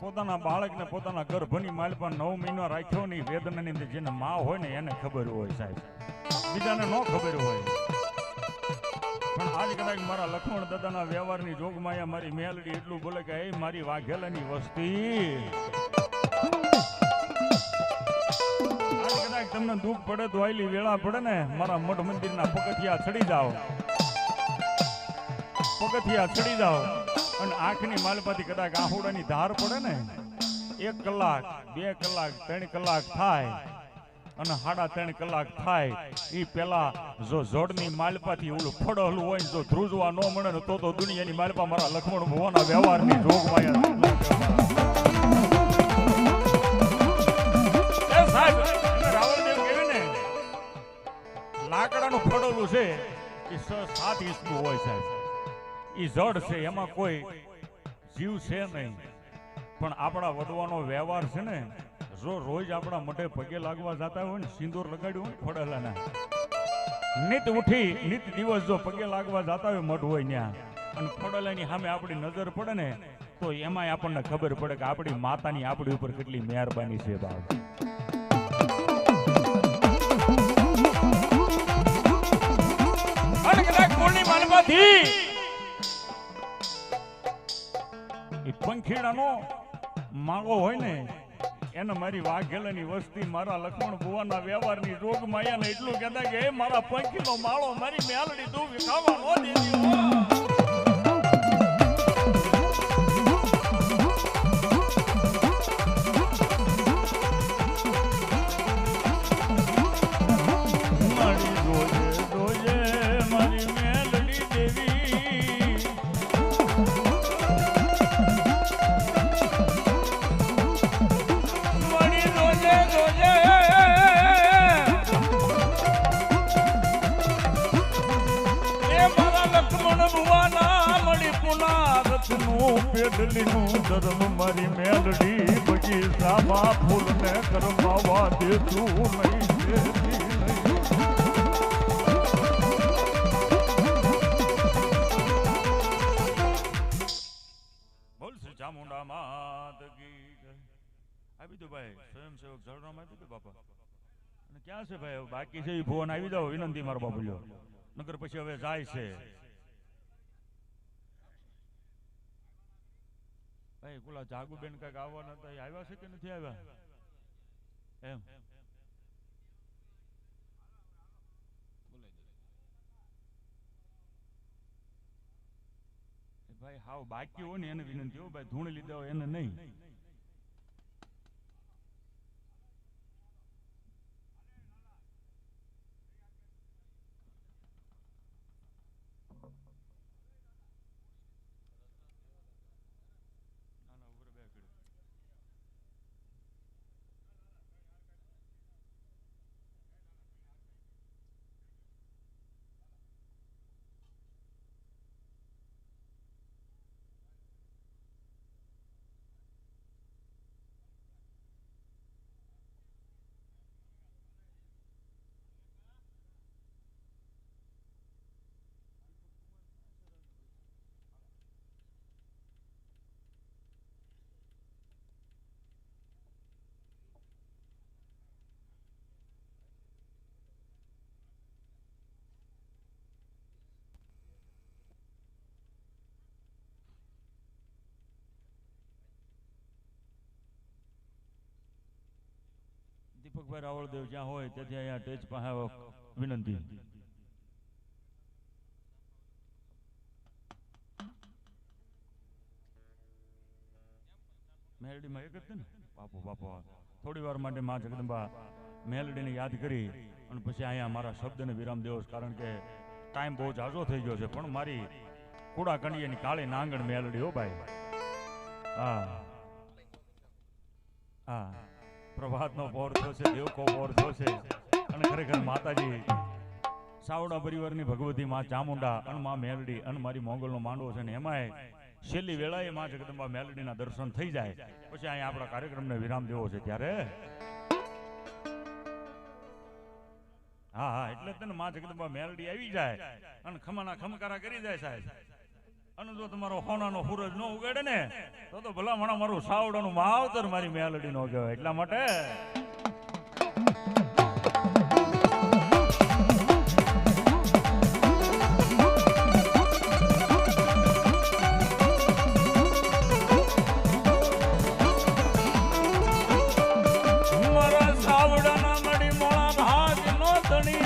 પોતાના બાળકને પોતાના ગર્ભની માલપા નવ મહિનો રાખ્યો ની વેદનાની અંદર જેને મા હોય ને એને ખબર હોય સાહેબ. બીજાને ન ખબર હોય. પણ આજ કદાચ મારા લખમણ દાદાના વ્યવહારની જોગમાં મારી મેલડી એટલું બોલે કે, એ મારી વાઘેલાની વસ્તી. આજ કદાચ તમને દુઃખ પડે તો આયલી વેળા પડે ને, મારા મઠ મંદિરના પગથિયા ચડી જાઓ. પગથિયા ચડી જાઓ. અને આંખની માલપાથી કદાચ આહુડાની ધાર પડે ને, એક કલાક, બે કલાક, ત્રણ કલાક થાય અને સાડા ત્રણ કલાક થાય એ પેલા જો જોડની માલપાથી ઓલું ફળહલું હોય જો ધ્રુજવા ન મળે ને, તો તો દુનિયાની માલપા મારા લખમણ ભુવાના વ્યવહારની ને, લાકડાનું ફળોલું છે એ સાત ઇંચનું હોય સાહેબ. એ જડ છે, એમાં કોઈ જીવ છે નહીં. પણ આપણા વડવાનો વ્યવહાર છે ને, જો રોજ આપણા મોઢે પગે લાગવા જતા હોય ને, સિંદૂર લગાડ્યું હોય ને ખોડેલાના નિત ઉઠી, નિત દિવસ જો પગે લાગવા જતા હોય મઢ હોય ત્યાં, અને ખોડેલાની સામે આપણી નજર પડે ને, તો એમાંય આપણને ખબર પડે કે આપણી માતાની આપણી ઉપર કેટલી મહેરબાની છે બાપ. અને પંખીડાનો માળો હોય ને, એને મારી વાઘેલાની વસ્તી, મારા લક્ષ્મણ ભુવાના વ્યવહારની રોગ માયાને એટલું કહેતા કે, એ મારા પંખીનો માળો મારી મેલડી તું વિખાવા નો દેતી પેડલીનું ધર્મ મારી મેલડી બગીચામાં ફૂલને કરમાવા દેતું નહીં. ચામુંડા માત જય. દો ભાઈ ક્યાં છે ભાઈ, બાકી છે એ ભુવન, આવી જાઓ, વિનંતી મારો બાપુ નગર પછી હવે જાય છે. ભાઈ પેલા જાગુબેન કંઈક આવવાના હતા આવ્યા છે કે નથી આવ્યા? એમ. ભાઈ, હાવ બાકી હોય ને એને વિનંતી હો, ભાઈ, ધૂણ લીધા હોય એને નહીં ના ના ઉભરે બે ઘડી. દીપકભાઈ રાવળદેવ જ્યાં હોય ત્યાંથી અહીંયા ટેજ પાસે વિનંતી. મેલડીમાં એક જ ને? બાપુ બાપુ. થોડી વાર માટે મા જગદંબા મેલડીને યાદ કરી અને પછી અહીંયા મારા શબ્દને વિરામ દેવો કારણ કે ટાઈમ બહુ ઝાઝો થઈ ગયો છે. પણ મારી કુડા કણીએની કાળી નાંગણ મેલડી હો ભાઈ. હા. હા. પ્રભાતનો પોર છે, દેવકો પોર છે. અને ખરેખર માતાજી, સાવડા પરિવારની ભગવતી માં ચામુંડા અને માં મેલડી અને મારી મોગલનો માંડવો છે ને એમાંય છેલ્લી વેળાએ માં જગદંબા મેલડીના દર્શન થઈ જાય. પછી અહીંયા આપણા કાર્યક્રમને વિરામ દેવો છે ત્યારે. હા હા, એટલે તને માં જગદંબા મેલડી આવી જાય. અને ખમાના ખમકારા કરી જાય સાહેબ. અને જો તમારો હોનાનો સૂરજ ન ઉગાડે ને, તો તો ભલામણા મારું સાવડાનું માવતર મારી મેલડી નો કહેવાય. એટલા માટે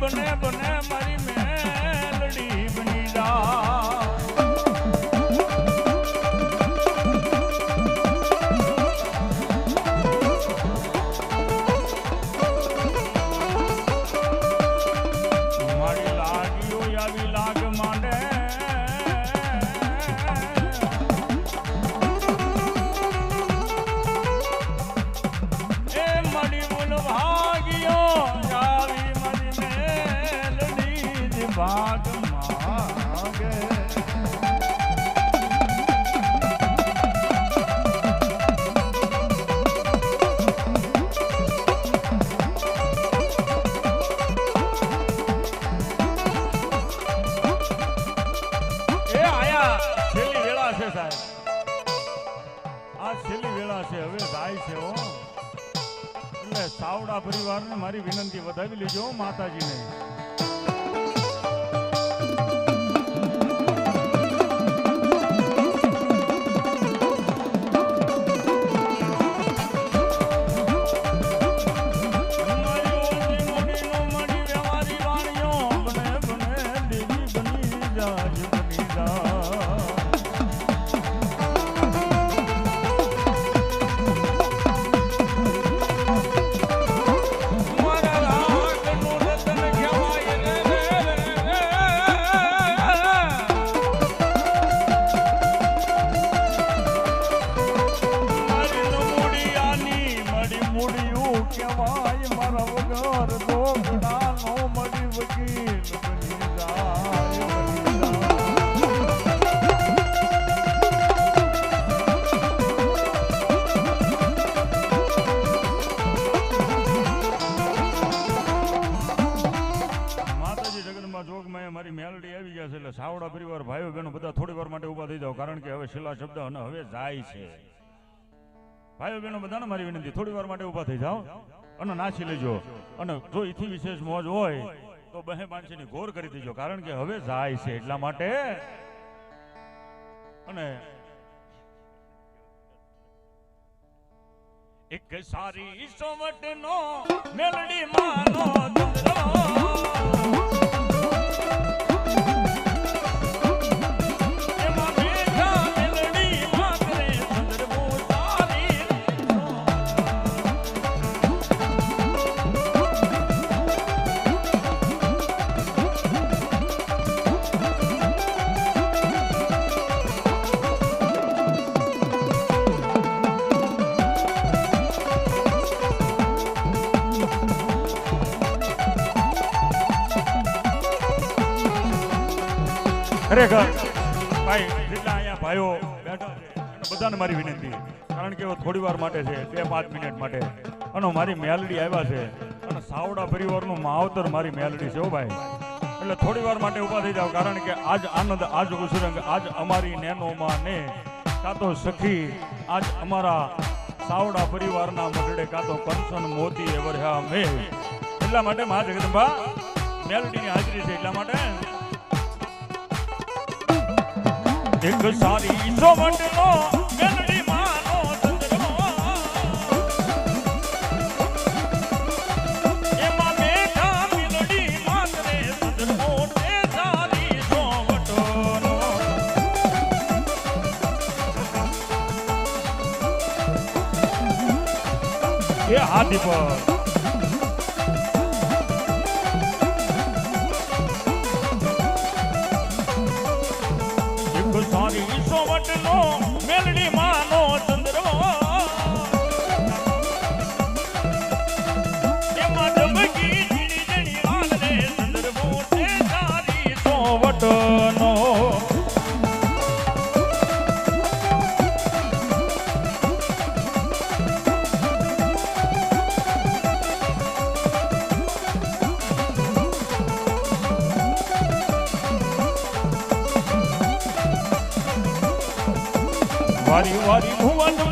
બને બને. હો. એટલે સાવડા પરિવારને મારી વિનંતી વધાવી લેજો માતાજીને. જા મારા વગર દોગડાનો મળી વકીલ. છેલ્લા શબ્દ અને હવે જાય છે. ભાઈઓ બહેનો, બધાને મારી વિનંતી, થોડી વાર માટે ઊભા થઈ જાઓ અને નાચી લેજો. અને જો એથી વિશેષ મોજ હોય, તો બહે પાંચની ગોર કરી દેજો, કારણ કે હવે જાય છે એટલા માટે. અને એક સારી સોવટનો મેલડી માનો અહીંયા ભાઈઓ બેઠા છે બધાને મારી વિનંતી કારણ કે થોડી વાર માટે છે, બે પાંચ મિનિટ માટે. અને મારી મેલડી આવ્યા છે અને સાવડા પરિવારનું માવતર મારી મેલડી છે હો ભાઈ. એટલે થોડી વાર માટે ઊભા થઈ જાવ કારણ કે આજ આનંદ, આજ ઉસરંગ આજ અમારી નેનોમાં ને કાં તો સખી, આજ અમારા સાવડા પરિવારના મઢડે કાં તો કંચન મોતી એ વર્યા મેં એટલા માટે મા જગદંબા મેલડીની હાજરી છે એટલા માટે. એક સારી સોવટનો મેલડી માનો ચંદ્રમો એમાં બેઠા મેલડી માતરે ચંદ્રમો તે સારી સોવટનો એ હાથી પર. વારી વારી ભુવન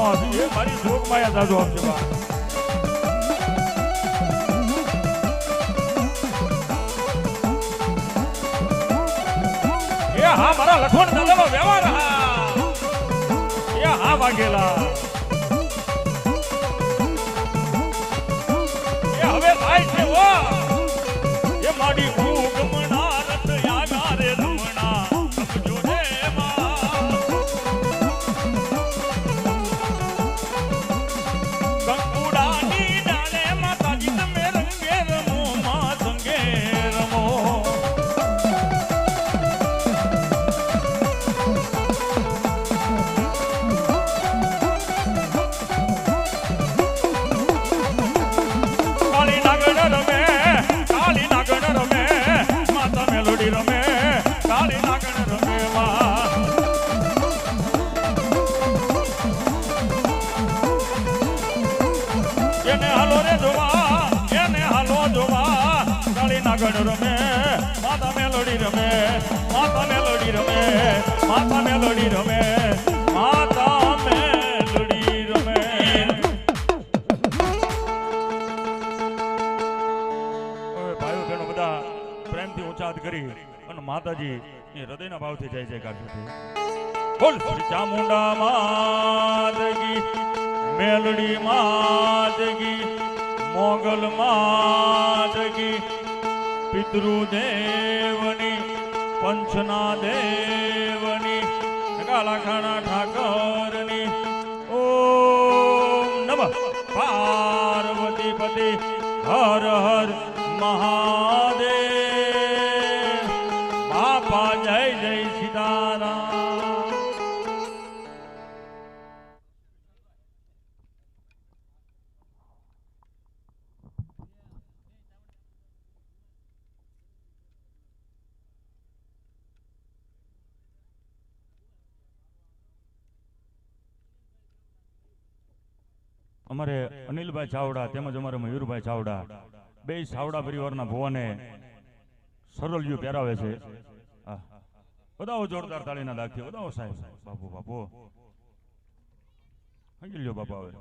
આમાં હજી એ મારી જોગમાયા દાદો આપશે બા એ હા મારા લખમણ દાદાનો વ્યવહાર હા એ હા વાગેલા એ હવે થાય છે ઓ રમે માતા મેલોડી રમે માતા મેલોડી રમે માતા મેલોડી રમે માતા મેલોડી રમે ભાઈઓ બહેનો બધા પ્રેમથી ઉચ્ચાદ કરી અને માતાજી એ હૃદયના ભાવથી જય જયકાર છે બોલ. ચામુંડા માતકી મેલડી માતકી મોગલ માતકી પિતૃદેવની પંચના દેવની કાલાખાના ઠાકરની. ઓમ નમઃ. પાર્વતીપતિ હર હર મહાદેવ અમારે અનિલભાઈ ચાવડા તેમજ અમારે મયુરભાઈ ચાવડા બે ચાવડા પરિવારના ભુવાને સરળિયું પહેરાવે છે. બધાઓ જોરદાર તાળીના દાખી બધાઓ સાહેબ. બાપુ બાપુ. સમજી લ્યો બાપા હવે.